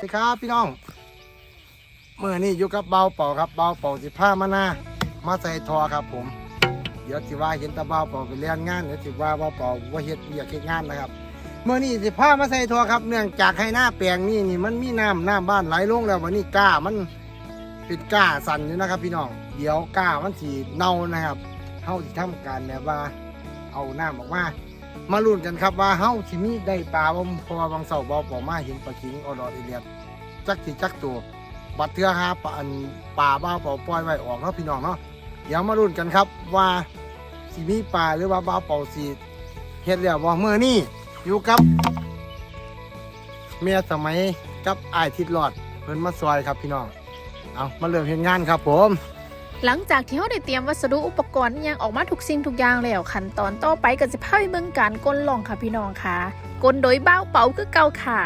สวัสดีครับพี่น้องเมื่อนี้อยู่กับเบาเป่าครับเบาเป่าสิผ้ามานามาใส่ทอครับผม เดี๋ยวสิว่าเห็นตะเบาเป่าไปเรียนงานเดี๋ยวสิว่าเบาเป่าว่าเฮ็ดเวียกเฮ็ดงานนะครับเมื่อนี้สิผ้ามาใส่ทอครับ เนื่องจากให้หน้าแปลงนี่นี่มันมีน้ำน้ำบ้านไหลลงแล้ววันนี้ก้ามันเป็นก้าสั่นอยู่นะครับ พี่น้องเดี๋ยวก้ามันสีเน่านะครับเฮาสิทำการแบบว่าเอาน้ำออกมามาลุ้นกันครับว่าเฮาสิมีได้ปลาบ่เพราะว่าบางเสาร์บ่ปอมาเห็นปลาคิงออดอดอีเลียด จักสิจักตัว บัดเทือหาปลาอันปลาบ้าปอปล่อยไว้ออกเนาะพี่น้องเนาะเดี๋ยวมาลุ้นกันครับว่าสิมีปลาหรือว่าบ้าเป่าสิเฮ็ดแล้วบ่มื้อนี้อยู่กับเมียสมัยกับอายทิดหลอดเพิ่นมาซอยครับพี่น้องเอามาเริ่มเฮ็ดงานครับผมหลังจากที่เขาได้เตรียมวัสดุอุปกรณ์ยังออกมาทุกสิ่งทุกอย่างแล้วขั้นตอนต่อไปก็จะพาไปเบิ่งการก้นลองค่ะพี่น้องค่ะก้นโดยเบ้าเป๋าคือเก่าค่ะ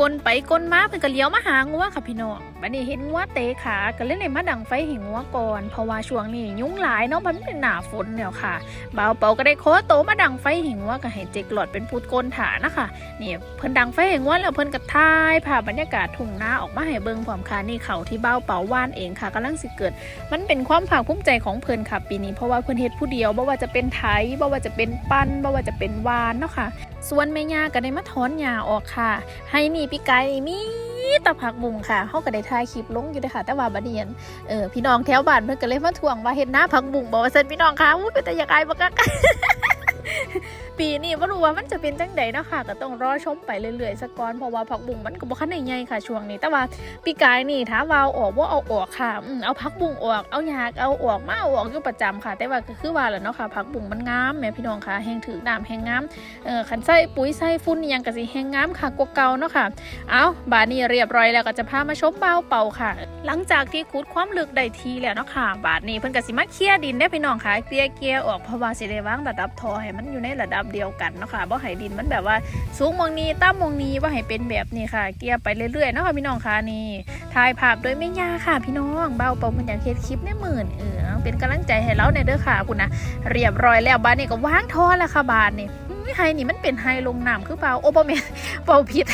ก้นไปก้นมาเพิ่นก็เลี้ยวมาหางัวค่ะพี่น้องบัดนี้เห็นงัวเตะขาก็เลยเลยมาดังไฟให้งัวก่อนเพราะว่าช่วงนี้ยุงหลายเนาะมันเป็นหน้าฝนแล้วค่ะเบาเปาก็ได้โคโตมาดังไฟให้งัวก็ให้เจกหลอดเป็นผู้ก้นถานะคะนี่เพิ่นดังไฟให้งัวแล้วเพิ่นก็ถ่ายภาพบรรยากาศทุ่งนาออกมาให้เบิ่งพร้อมค่ะนี่เขาที่เบ้าเปาว่านเองค่ะกำลังสิเกิด มันเป็นความภาคภูมิใจของเพิ่นค่ะปีนี้เพราะว่าเพิ่นเฮ็ดผู้เดียวบ่ว่าจะเป็นไถบ่ว่าจะเป็นปั้นบ่ว่าจะเป็นวานเนาะค่ะส่วนแม่ย่าก็ได้มาถอนหญ้าออกค่ะ ให้นีพี่ไก่มีตะผักบุ้งค่ะเขาก็ได้ถ่ายคลิปลงอยู่เลยค่ะ แต่ว่าบัดนี้อั่นเออพี่น้องแถวบ้านเพิ่นก็เลยมาทวงว่าเฮ็ดหน้าผักบุ้งบอกว่าเซนพี่น้องค่ะอู้เป็นแต่อยากอายบ่กักปีนี้บ่ารู้ว่ามันจะเป็นจังใดเนาะค่ะ ก็ต้องรอชมไปเรื่อยๆสักก่อนเพราะว่าผักบุ้งมันก็บ่คันได้ใหญ่ค่ะช่วงนี้ แต่ว่าปีกายนี่ถาว่าเออกว่าเอาออกค่ะอืมเอาพักบุ้งออกเอาหยากเอาออกมาเอาออกอยู่ประจำค่ะ แต่ว่าก็คือว่าแหละเนาะค่ะพักบุ้งมันงามแม่พี่น้องค่ะแห้งถือน้ำแห้งงามเออขันใส่ปุ๋ยใส่ฟุ้นยังก็สิแห้งงามค่ะกว่าเก่าเนาะค่ะ เอาบาดนี้เรียบร้อยแล้วก็จะพามาชมเบาเป่าค่ะ หลังจากที่ขุดความลึกได้ทีแล้วเนาะค่ะ บาดนี้เพิ่นก็สิมาเคลียดินได้พี่น้องค่ะเคลียเกียออกเพราะว่าสิได้วางระดับทอให้มันอยู่ในระดับเดียวกันเนาะค่ะบ่ให้ดินมันแบบว่าสูงมองนี้ต่ำมองนี้ว่าให้เป็นแบบนี้ค่ะ เกียร์ไปเรื่อยๆเนาะค่ะพี่น้องค่ะนี่ถ่ายภาพโดยไม่ยากค่ะพี่น้องเบ้าปามันอยากเฮ็ดคลิปในหมื่นเออเป็นกำลังใจให้เราในเด้อค่ะคุณนะเรียบร้อยแล้วบ้านนี้ก็วางท่อแล้วค่ะบ้านนี่ ไฮนี่มันเป็นไฮลงน้ำคือเปล่าโอ้บ่แม่นเปล่าผิด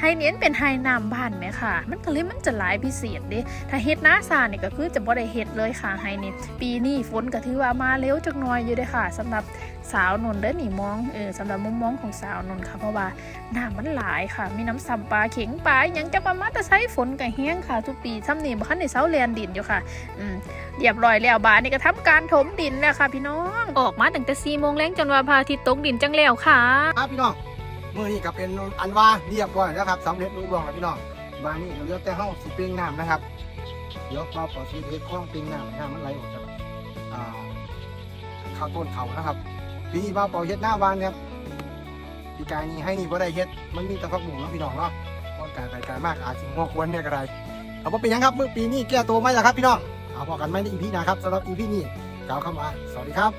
ไฮเนี้ยเป็นไฮน้ำบ้านไหมค่ะ มันก็เลยมันจะหลายพิเศษเด้ถ้าเฮ็ดหน้าซาเนี่ยก็คือจะบ่ได้เฮ็ดเลยค่ะไฮนี่ปีนี้ฝนก็ถือว่ามาเร็วจักหน่อยอยู่เด้ค่ะสำหรับสาวนนท์เด้อนี่มองเออสำหรับมุมมองของสาวนนท์ค่ะเพราะว่าน้ำมันหลายค่ะ มีน้ำซ้ำปลาเข็งปลาอหยังจะมามาแต่ใช้ฝนกับแห้งค่ะ ทุกปีซ้ำนี่บ่คันได้เซาแลนดินอยู่ค่ะ อืมเรียบร้อยแล้วบานนี่ก็ทำการถมดินแล้วค่ะ พี่น้องออกมาตั้งแต่สี่โมงแรงจนว่าพระอาทิตตกดินจังแล้วค่ะครับพี่น้องมือนี้ก็เป็นอันว่าเรียบร้อยแล้วครับสำเร็จรุ่งเรืองแล้วพี่น้องบ้านนี้เดี๋ยวเหลือแต่เฮาสิเปล่งน้ำนะครับเดี๋ยวเราขอสิเฮ็ดคล้องเปล่งน้ำน้ำมันไหลออกจากข้าวต้นเขานะครับปีนี้บ้าเป่าเฮ็ดหน้าวานครับปีกายนี้ให้นี่บ่ได้เฮ็ดมันมีแต่พักหมูนะพี่น้องเนาะว่ากายไปไกลมากอาจสิงอกวนเนี่ยก็ได้เอาบ่เป็นยังครับมื้อปีนี้แก้ตัวมาแล้วครับพี่น้องเอาพอกันไหมในอีพีนะครับสำหรับอีพีนี้กล่าวคำว่าสวัสดีครับ